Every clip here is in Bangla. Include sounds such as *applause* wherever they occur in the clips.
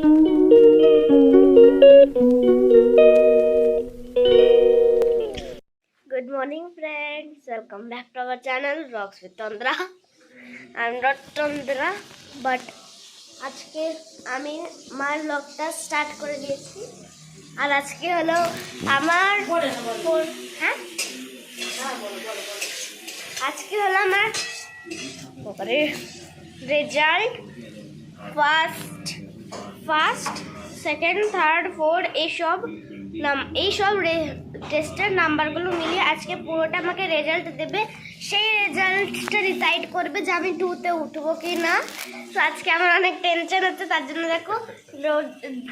Welcome back to our channel, Rocks with Tandra. I'm not Tandra, but আজকে আমি মার ব্লগটা স্টার্ট করে দিয়েছি আর আজকে হলো আমার হ্যাঁ আজকে হলো আমার result first first, second, third four এইসব নাম এইসব টেস্টের নাম্বারগুলো মিলিয়ে আজকে পুরোটা আমাকে রেজাল্ট দেবে। সেই রেজাল্টটা ডিসাইড করবে যে আমি টুতে উঠবো কি না। তো আজকে আমার অনেক টেনশন হচ্ছে তার জন্য দেখো, রোজ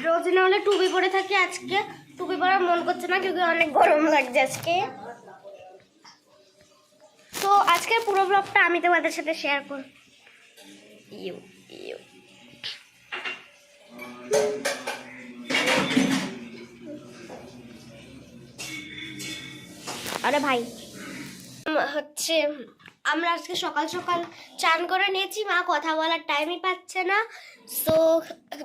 রোজ না হলে টুপি পরে থাকি আজকে। টুপি পরার মন করছে না কিন্তু অনেক গরম লাগছে আজকে। তো আজকের পুরো ব্লগটা আমি তোমাদের সাথে শেয়ার করব ইউ ইউ। আরে ভাই। হচ্ছে, আমরা আজকে সকাল সকাল চান করে নিয়েছি, মা কথা বলার টাইমই পাচ্ছে না। সো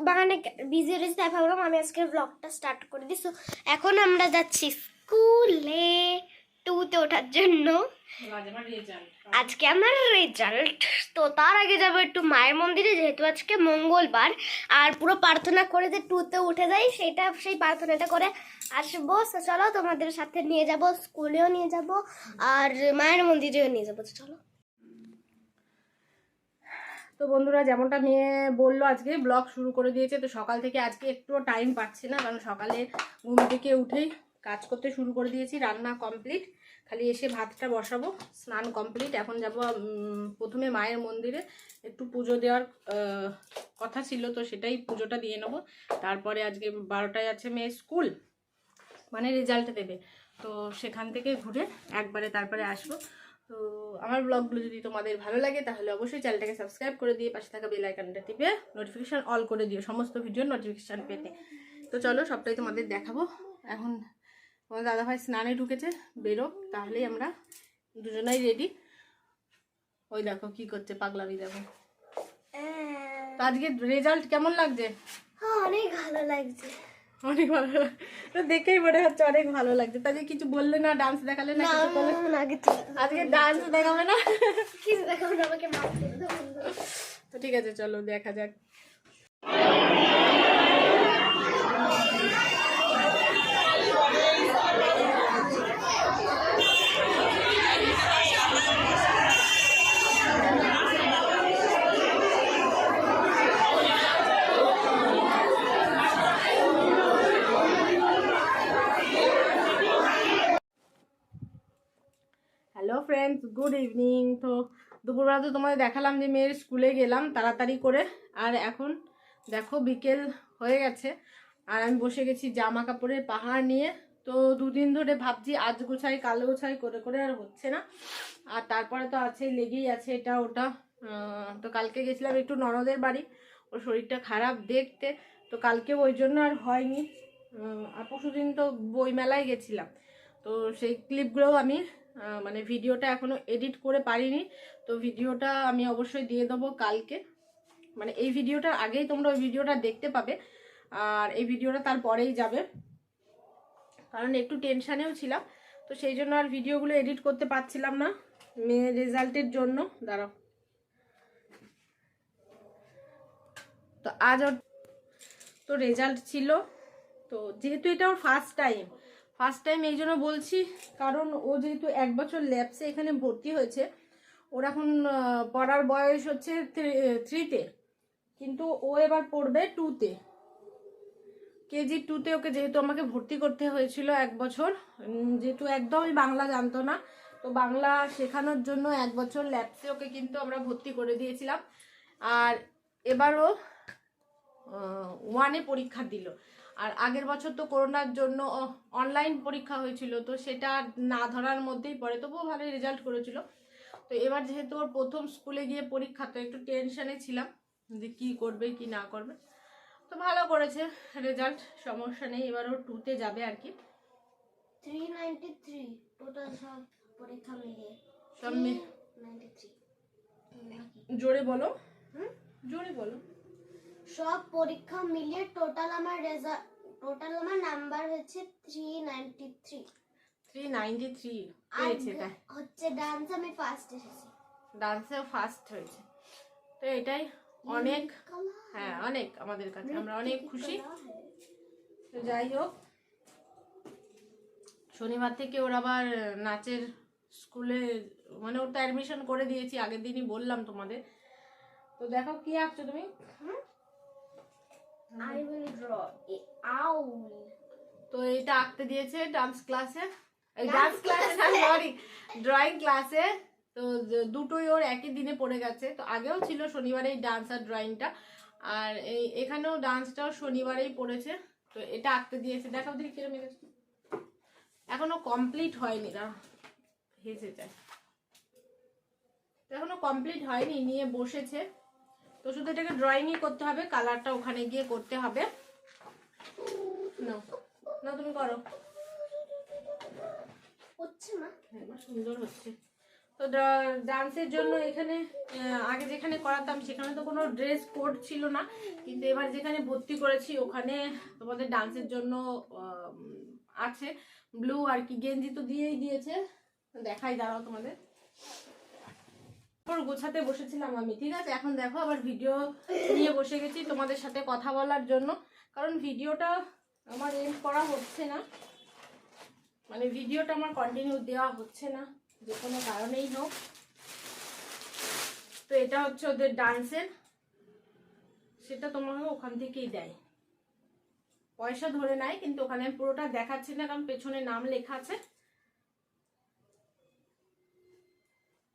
মানে বিজি রয়েছে তাই ভাবলাম আমি আজকে ব্লগটা স্টার্ট করে দিই। সো এখন আমরা যাচ্ছি স্কুলে টুতে ওঠার জন্য। আজকে আমার রেজাল্ট তো তার আগে যাব একটু মায়ের মন্দিরে, যেহেতু আজকে মঙ্গলবার। আর পুরো প্রার্থনা করে যে টুতে উঠে যাই, সেটা, সেই প্রার্থনাটা করে আসব। চলো, তোমাদের সাথে নিয়ে যাব, স্কুলেও নিয়ে যাব, আর মায়ের মন্দিরেও নিয়ে যাব। চলো। তো বন্ধুরা, যেমনটা মেয়ে বলল, আজকে ব্লগ শুরু করে দিয়েছে। তো সকাল থেকে আজকে একটুও টাইম পাচ্ছি না, কারণ সকালে ঘুম থেকে উঠেই কাজ করতে শুরু করে দিয়েছি, রান্না কমপ্লিট খালি এসে ভাতটা বসাবো, স্নান কমপ্লিট এখন যাব প্রথমে মায়ের মন্দিরে। একটু পুজো দেওয়ার কথা ছিল, তো সেটাই পুজোটা দিয়ে নেব। তারপরে আজকে বারোটায় আছে মেয়ে স্কুল মানে রেজাল্ট দেবে। তো সেখান থেকে ঘুরে একবারে তারপরে আসব। তো আমার ব্লগগুলো যদি তোমাদের ভালো লাগে, তাহলে অবশ্যই চ্যানেলটাকে সাবস্ক্রাইব করে দিয়ে পাশে থাকা বেল টিপে নোটিফিকেশান অল করে দিও, সমস্ত ভিডিওর নোটিফিকেশান পেতে। তো চলো, সবটাই তোমাদের দেখাবো। এখন তোমার দাদাভাই স্নানে ঢুকেছে বেরো তাহলেই আমরা দুজনাই রেডি ওই দেখো কি করছে পাগলামি দেখো। তো আজকে রেজাল্ট কেমন লাগছে? হ্যাঁ অনেক ভালো লাগছে। অনেক ভালো তো দেখেই মনে হচ্ছে অনেক ভালো লাগছে। তাহলে কিছু বললে না ডান্স দেখালে না কিছু করলে? আজকে ডান্স দেখাবে না? কিছু দেখো না আমাকে তো ঠিক আছে চলো দেখা যাক হ্যালো ফ্রেন্ডস গুড ইভিনিং তো দুপুরবেলা তো তোমাদের দেখালাম যে মেয়ের স্কুলে গেলাম তাড়াতাড়ি করে। আর এখন দেখো বিকেল হয়ে গেছে। আর আমি বসে গেছি জামা কাপড়ের পাহাড় নিয়ে। তো দুদিন ধরে ভাবছি আজ গোছাই কাল গোছাই, করে করে আর হচ্ছে না। আর তারপরে তো আছে, লেগেই আছে এটা, ওটা। তো কালকে গেছিলাম একটু ননদের বাড়ি। ওর শরীরটা খারাপ দেখতে। তো কালকে ওই জন্য আর হয়নি। আর পরশুদিন তো বইমেলায় গেছিলাম। তো সেই ক্লিপগুলোও আমি মানে ভিডিওটা এখনও এডিট করে পারিনি। তো ভিডিওটা আমি অবশ্যই দিয়ে দেবো কালকে। মানে এই ভিডিওটার আগেই তোমরা ওই ভিডিওটা দেখতে পাবে। আর এই ভিডিওটা তারপরেই যাবে। কারণ একটু টেনশানেও ছিলাম। তো সেই জন্য আর ভিডিওগুলো এডিট করতে পারছিলাম না মেয়ের রেজাল্টের জন্য। দাঁড়াও। তো আজ ওর তো রেজাল্ট ছিল। তো যেহেতু এটা ওর ফার্স্ট টাইম ফার্স্ট টাইম এই জন্য বলছি, কারণ ও যেহেতু এক বছর ল্যাবসে এখানে ভর্তি হয়েছে, ওর এখন পড়ার বয়স হচ্ছে থ্রিতে কিন্তু ও এবার পড়বে টুতে কেজি টুতে ওকে যেহেতু আমাকে ভর্তি করতে হয়েছিল এক বছর যেহেতু একদমই বাংলা জানতো না, তো বাংলা শেখানোর জন্য এক বছর ল্যাবসে ওকে কিন্তু আমরা ভর্তি করে দিয়েছিলাম। আর এবারও ওয়ানে পরীক্ষা দিল। আর আগের বছর তো করোনার জন্য অনলাইন পরীক্ষা হয়েছিল তো সেটা না ধরার মধ্যেই পড়ে। তবুও ভালো রেজাল্ট করেছিল। তো এবার যেহেতু ওর প্রথম স্কুলে গিয়ে পরীক্ষা তো একটু টেনশানে ছিলাম যে কী করবে কি না করবে। তো ভালো করেছে রেজাল্ট সমস্যা নেই। এবার ও টুতে যাবে আর কি। 393 টোটাল সব পরীক্ষা মিলিয়ে সব জোরে বলো। হুম? সব পরীক্ষা মিলিয়ে টোটাল আমার রেজাল্ট টোটাল আমার নাম্বার হচ্ছে three ninety three three ninety three হচ্ছে ডান্স আমি ফার্স্ট এসেছি। ডান্সে ফার্স্ট হয়েছে। তো এটাই অনেক হ্যাঁ অনেক আমাদের কাছে। আমরা অনেক খুশি। তো যাই হোক শনিবার থেকে ওর আবার নাচের স্কুলে মানে ওর তো অ্যাডমিশন করে দিয়েছি আগের দিনই বললাম তোমাদের। তো দেখো কি আঁকছো তুমি? আই উইল ড্র আউল তো এটা আঁকতে দিয়েছে ডান্স ক্লাসে এই ডান্স ক্লাসে না সরি ড্রয়িং ক্লাসে তো দুটোই ওর একই দিনে পড়ে গেছে। তো আগেও ছিল শনিবারে এই ডান্স আর ড্রয়িংটা আর এই এখানেও ডান্সটাও শনিবারেই পড়েছে। তো এটা আঁকতে দিয়েছে। দেখাও দেখি কিরম এঁকেছে। এখনও কমপ্লিট হয়নি। না হেসে যায়। এখনও কমপ্লিট হয়নি নিয়ে বসেছে। তো শুধু এটাকে ড্রয়িংই করতে হবে কালারটা ওখানে গিয়ে করতে হবে। না না তুমি করো। হচ্ছে না হ্যাঁ সুন্দর হচ্ছে। তো ডান্সের জন্য এখানে আগে যেখানে করাতাম সেখানে তো কোনো ড্রেস কোড ছিল না। কিন্তু এবার যেখানে ভর্তি করেছি ওখানে তোমাদের ডান্সের জন্য আছে। ব্লু আর কি গেঞ্জি তো দিয়েই দিয়েছে। দেখাই দাঁড়াও তোমাদের। তারপর গোছাতে বসেছিলাম আমি, ঠিক আছে? এখন দেখো আবার ভিডিও নিয়ে বসে গেছি তোমাদের সাথে কথা বলার জন্য। কারণ ভিডিওটা আমার এন্ড করা হচ্ছে না। মানে ভিডিওটা আমার কন্টিনিউ দেওয়া হচ্ছে না, যে কোনো কারণেই হোক। তো এটা হচ্ছে ওদের ডান্সের সেটা তোমাকে ওখান থেকেই দেয়। পয়সা ধরে নেয়, কিন্তু ওখানে পুরোটা দেখাচ্ছে না, কারণ পেছনে নাম লেখা আছে।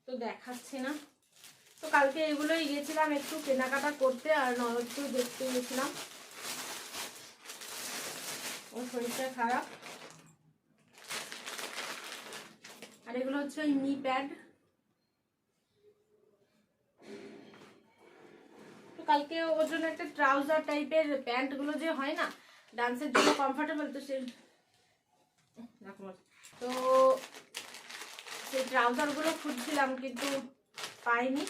তো দেখাচ্ছে না। তো কালকে এগুলোই গেছিলাম একটু কেনাকাটা করতে আর ননদকেও দেখতে গেছিলাম ওর শরীরটা খারাপ। আর এগুলো হচ্ছে ওই নি প্যাড তো কালকে ওর জন্য একটা ট্রাউজার টাইপের প্যান্টগুলো যে হয় না ডান্সের জন্য কমফোর্টেবল তো সে তো সেই ট্রাউজারগুলো খুঁজছিলাম কিন্তু পাইনি।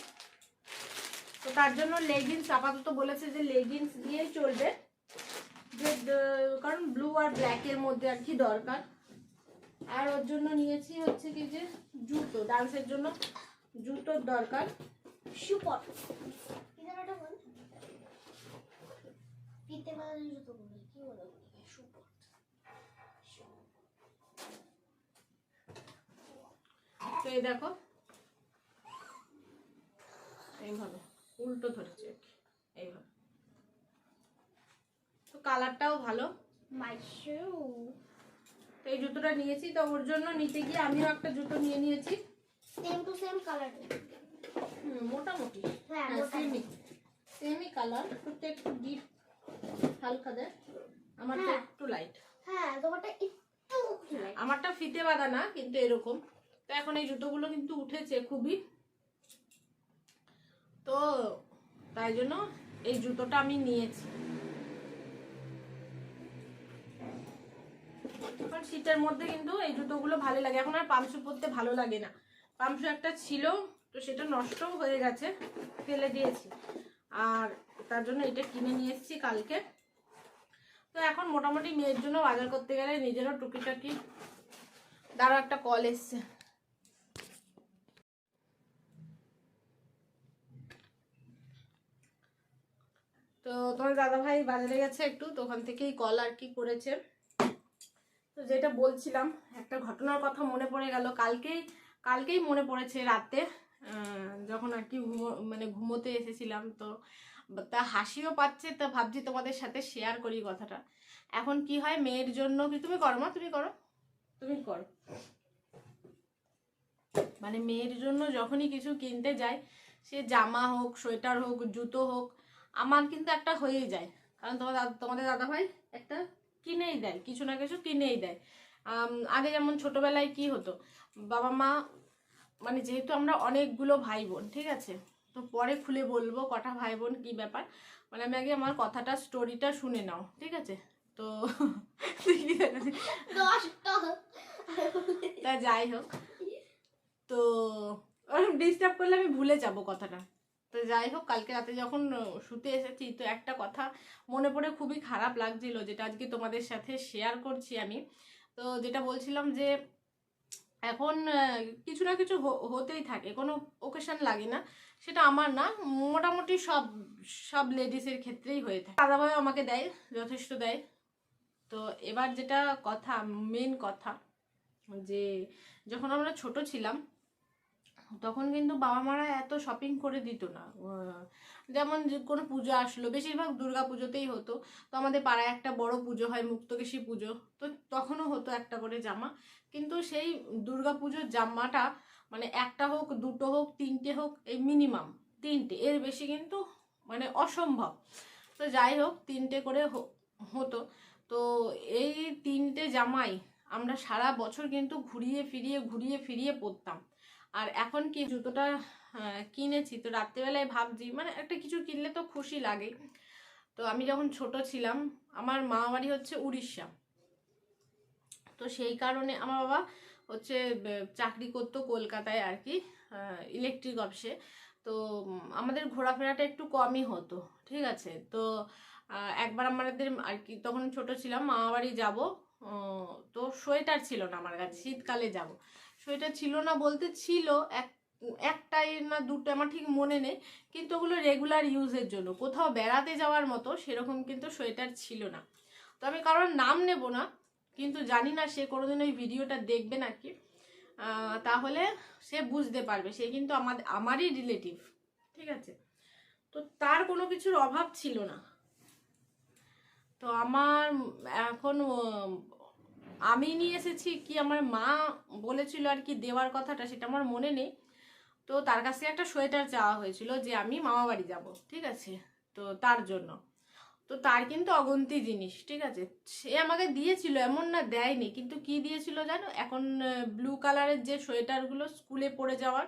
তো তার জন্য লেগিংস আপাতত বলেছে যে লেগিংস দিয়েই চলবে। যে কারণ ব্লু আর ব্ল্যাকের মধ্যে আর কি দরকার। আর ওর জন্য নিয়েছি হচ্ছে কি যে জুতো ডান্সের জন্য জুতোর দরকার। সুপর জুতো কি বলে? তো এই দেখো। এইভাবে উল্টো ধরেছে এইভাবে। তো কালারটাও ভালো। তো এই জুতোটা নিয়েছি তো ওর জন্য নিতে গিয়ে আমিও একটা জুতো নিয়ে নিয়েছি। সেম টু সেম কালার মোটামুটি। হ্যাঁ, হ্যাঁ। সেমই সেমই কালার একটু একটু ডিপ হালকা দেয় আমারটা হ্যাঁ। একটু লাইট হ্যাঁ তোমারটা একটু আমারটা ফিতে বাঁধা না কিন্তু এরকম। তো এখন এই জুতোগুলো কিন্তু উঠেছে খুবই। তো তাই জন্য এই জুতোটা আমি নিয়েছি। কারণ শীতের মধ্যে কিন্তু এই জুতোগুলো ভালো লাগে। এখন আর পামশু পরতে ভালো লাগে না। পামশু একটা ছিল, তো সেটা নষ্টও হয়ে গেছে, ফেলে দিয়েছি। আর তার জন্য এটা কিনে নিয়ে এসেছি কালকে। তো এখন মোটামুটি মেয়ের জন্য বাজার করতে গেলে নিজেরও টুকিটাকি দাঁড়া একটা কল এসছে। তো তোমার দাদা ভাই বাজারে গেছে একটু তো ওখান থেকেই কল আর কি করেছে। তো যেটা বলছিলাম একটা ঘটনার কথা মনে পড়ে গেল। কালকেই কালকেই মনে পড়েছে রাতে যখন আর কি ঘুমো- মানে ঘুমোতে এসেছিলাম। তো তা হাসিও পাচ্ছে তা ভাবছি তোমাদের সাথে শেয়ার করি কথাটা। এখন কি হয় মেয়ের জন্য কি তুমি করো মা তুমি করো? তুমি করো। মানে মেয়ের জন্য যখনই কিছু কিনতে যায় সে জামা হোক সোয়েটার হোক জুতো হোক আমার কিন্তু একটা হয়েই যায়। কারণ তোমার দাদা- তোমাদের দাদা ভাই একটা কিনেই দেয় কিছু না কিছু কিনেই দেয়। আগে যেমন ছোটবেলায় কি হতো বাবা মা মানে যেহেতু আমরা অনেকগুলো ভাই বোন ঠিক আছে? তো পরে খুলে বলব কটা ভাই বোন কী ব্যাপার। মানে আমি আগে আমার কথাটা স্টোরিটা শুনে নাও ঠিক আছে? তো *laughs* তা যাই হোক। তো ওরকম ডিস্টার্ব করলে আমি ভুলে যাব কথাটা। তো যাই হোক, কালকে রাতে যখন শুতে এসেছি, তো একটা কথা মনে পড়ে খুবই খারাপ লাগছিল, যেটা আজকে তোমাদের সাথে শেয়ার করছি আমি। তো যেটা বলছিলাম যে, এখন কিছু না কিছু হতেই থাকে, কোনো ওকেশন লাগে না, সেটা আমার না, মোটামুটি সব সব লেডিসের ক্ষেত্রেই হয়ে থাকে। দাদাভাই আমাকে দেয়, যথেষ্ট দেয়। তো এবার যেটা কথা মেন কথা, যে যখন আমরা ছোট ছিলাম তখন কিন্তু বাবা মারা এত শপিং করে দিত না। যেমন কোনো পুজো আসলো, বেশিরভাগ দুর্গা পুজোতেই হতো। তো আমাদের পাড়ায় একটা বড় পুজো হয়, মুক্তকেশী পুজো। তো তখনও হতো একটা করে জামা। কিন্তু সেই দুর্গা পুজোর জামাটা মানে একটা হোক, দুটো হোক, তিনটে হোক, এই মিনিমাম তিনটে। এর বেশি কিন্তু মানে অসম্ভব। তো যাই হোক, তিনটে করে হতো। তো এই তিনটে জামাই আমরা সারা বছর কিন্তু ঘুরিয়ে ফিরিয়ে ঘুরিয়ে ফিরিয়ে পরতাম। আর এখন কি জুতোটা কিনেছি, তো রাত্রেবেলায় ভাবছি মানে একটা কিছু কিনলে তো খুশি লাগে। তো আমি যখন ছোট ছিলাম, আমার মামা বাড়ি হচ্ছে উড়িষ্যা। তো সেই কারণে আমার বাবা হচ্ছে চাকরি করতো কলকাতায় আর কি ইলেকট্রিক অফিসে তো আমাদের ঘোরাফেরাটা একটু কমই হতো, ঠিক আছে? তো একবার আমাদের আর কি, তখন ছোট ছিলাম মামা বাড়ি যাব তো সোয়েটার ছিল না আমার কাছে, শীতকালে যাব। সোয়েটার ছিল না বলতে ছিল, এক, একটাই না দুটো, আমার ঠিক মনে নেই, কিন্তু ওগুলো রেগুলার ইউজের জন্য। কোথাও বেড়াতে যাওয়ার মতো সেরকম কিন্তু সোয়েটার ছিল না। তো আমি কারোর নাম নেব না, কিন্তু জানি না সে কোনোদিন ওই ভিডিওটা দেখবে নাকি। তাহলে সে বুঝতে পারবে, সে কিন্তু আমাদের আমারই রিলেটিভ ঠিক আছে? তো তার কোনো কিছুর অভাব ছিল না। তো আমার এখন আমি নিয়ে এসেছি কি আমার মা বলেছিল আর কি দেওয়ার কথাটা, সেটা আমার মনে নেই। তো তার কাছে একটা সোয়েটার চাওয়া হয়েছিল যে আমি মামা বাড়ি যাব, ঠিক আছে? তো তার জন্য। তো তার কিন্তু অগন্তি জিনিস, ঠিক আছে? সে আমাকে দিয়েছিল, এমন না দেয়নি, কিন্তু কি দিয়েছিল জানো? এখন ব্লু কালারের যে সোয়েটারগুলো স্কুলে পরে যাওয়ার,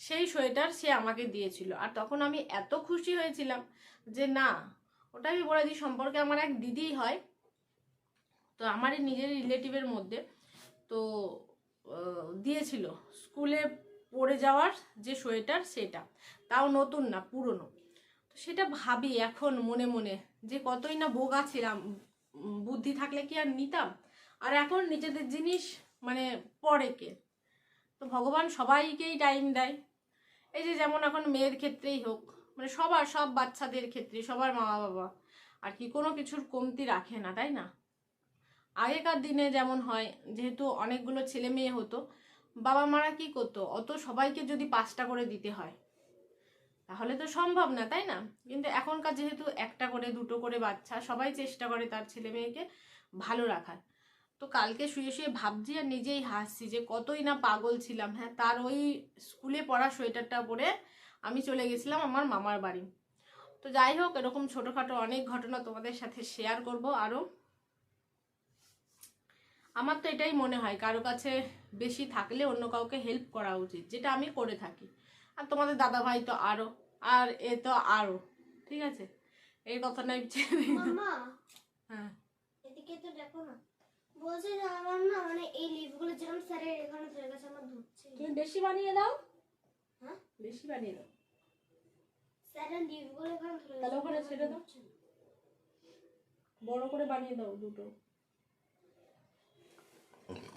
সেই সোয়েটার সে আমাকে দিয়েছিল। আর তখন আমি এত খুশি হয়েছিলাম যে না, ওটা আমি বলে দিই, সম্পর্কে আমার এক দিদিই হয় তো আমারই নিজের রিলেটিভের মধ্যে। তো দিয়েছিল। স্কুলে পরে যাওয়ার যে সোয়েটার, সেটা। তাও নতুন না, পুরনো। তো সেটা ভাবি এখন মনে মনে যে কতই না বোগা ছিলাম বুদ্ধি থাকলে কি আর নিতাম? আর এখন নিজেদের জিনিস মানে পরে কে? তো ভগবান সবাইকেই টাইম দেয়। এই যে যেমন এখন মেয়ের ক্ষেত্রেই হোক মানে সবার, সব বাচ্চাদের ক্ষেত্রে সবার মা বাবা আর কি কোনো কিছুর কমতি রাখে না, তাই না? আগেকার দিনে যেমন হয়, যেহেতু অনেকগুলো ছেলে মেয়ে হতো, বাবা মারা কি করতো? অত সবাইকে যদি পাঁচটা করে দিতে হয়, তাহলে তো সম্ভব না, তাই না? কিন্তু এখনকার যেহেতু একটা করে, দুটো করে বাচ্চা, সবাই চেষ্টা করে তার ছেলে মেয়েকে ভালো রাখার। তো কালকে শুয়ে শুয়ে ভাবছি আর নিজেই হাসছি যে কতই না পাগল ছিলাম। হ্যাঁ তার ওই স্কুলে পড়া সোয়েটারটা পরে আমি চলে গেছিলাম আমার মামার বাড়ি। তো যাই হোক, এরকম ছোটোখাটো অনেক ঘটনা তোমাদের সাথে শেয়ার করব আরও। আমার তো এটাই মনে হয় কারও কাছে বেশি থাকলে অন্য কাউকে হেল্প করা উচিত যেটা আমি করে থাকি। আর তোমাদের দাদা ভাই তো আরও আর এ তো আরও ঠিক আছে? এই কথা নাই। মামা হ্যাঁ। এদিকে তো দেখো না বলছে আমার না মানে এই লিপগুলো যেরকম স্যারের এখানে ধরে গেছে আমার ধরছে। তুমি বেশি বানিয়ে দাও। হ্যাঁ? বেশি বানিয়ে দাও। স্যারের লিপগুলো এখানে ধরে তাহলে ওখানে ছেড়ে দাও। বড় করে বানিয়ে দাও দুটো তাহলে ডান্টিগুলো বড় করতে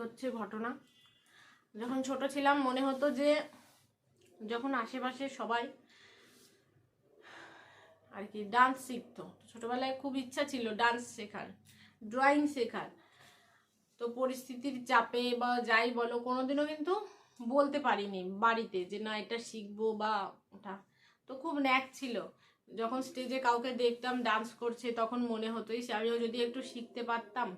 হচ্ছে ঘটনা। যখন ছোট ছিলাম, মনে হতো যে যখন আশেপাশে সবাই আর কি ডান্স শিখতো ছোটবেলায় খুব ইচ্ছা ছিল ডান্স শেখার ড্রয়িং শেখার। তো পরিস্থিতির চাপে বা যাই বলো, কোনোদিনও কিন্তু বলতে পারিনি বাড়িতে যে না, এটা শিখব বা ওটা। তো খুব ন্যাক ছিল। যখন স্টেজে কাউকে দেখতাম ডান্স করছে, তখন মনে হতোই ইস, আমিও যদি একটু শিখতে পারতাম।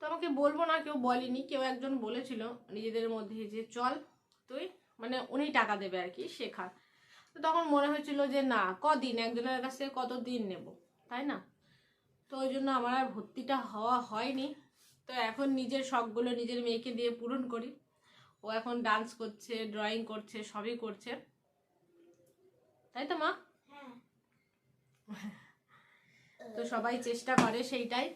তো আমাকে বলব না কেউ বলেনি কেউ একজন বলেছিল নিজেদের মধ্যে যে চল তুই মানে উনি টাকা দেবে আর কি শেখার। তো তখন মনে হয়েছিল যে না কদিন একজনের কাছে কত দিন নেব তাই না? তো ওই জন্য আমার আর ভর্তিটা হওয়া হয়নি। তো এখন নিজের শখগুলো নিজের মেয়েকে দিয়ে পূরণ করি। ও এখন ডান্স করছে ড্রয়িং করছে সবই করছে। তাই তো মা? হ্যাঁ। তো সবাই চেষ্টা করে সেইটাই।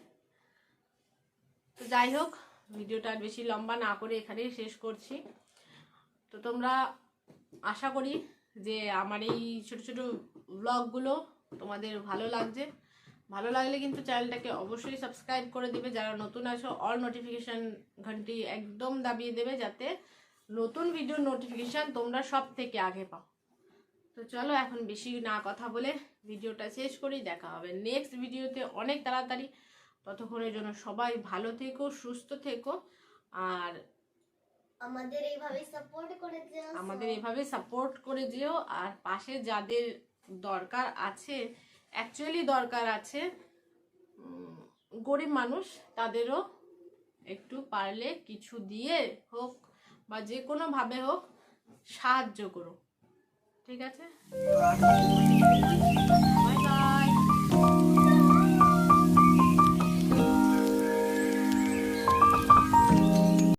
তো যাই হোক, ভিডিওটা আর বেশি লম্বা না করে এখানেই শেষ করছি। তো তোমরা আশা করি যে আমার এই ছোট ছোট ব্লগগুলো তোমাদের ভালো লাগছে। ভালো লাগলে কিন্তু চ্যানেলটাকে অবশ্যই সাবস্ক্রাইব করে দিবে। যারা নতুন আসো অল নোটিফিকেশান ঘন্টি একদম দাবিয়ে দেবে যাতে নতুন ভিডিওর নোটিফিকেশান তোমরা সব থেকে আগে পাও। তো চলো এখন বেশি না কথা বলে ভিডিওটা শেষ করি। দেখা হবে নেক্সট ভিডিওতে অনেক তাড়াতাড়ি। ততক্ষণের জন্য সবাই ভালো থেকো সুস্থ থেকো। আর আমাদের এইভাবে সাপোর্ট করে দিও আমাদের এভাবে সাপোর্ট করে যেও। আর পাশে যাদের দরকার আছে অ্যাকচুয়ালি দরকার আছে গরিব মানুষ তাদেরও একটু পারলে কিছু দিয়ে হোক বা যে কোনোভাবে হোক সাহায্য করো। ঠিক আছে?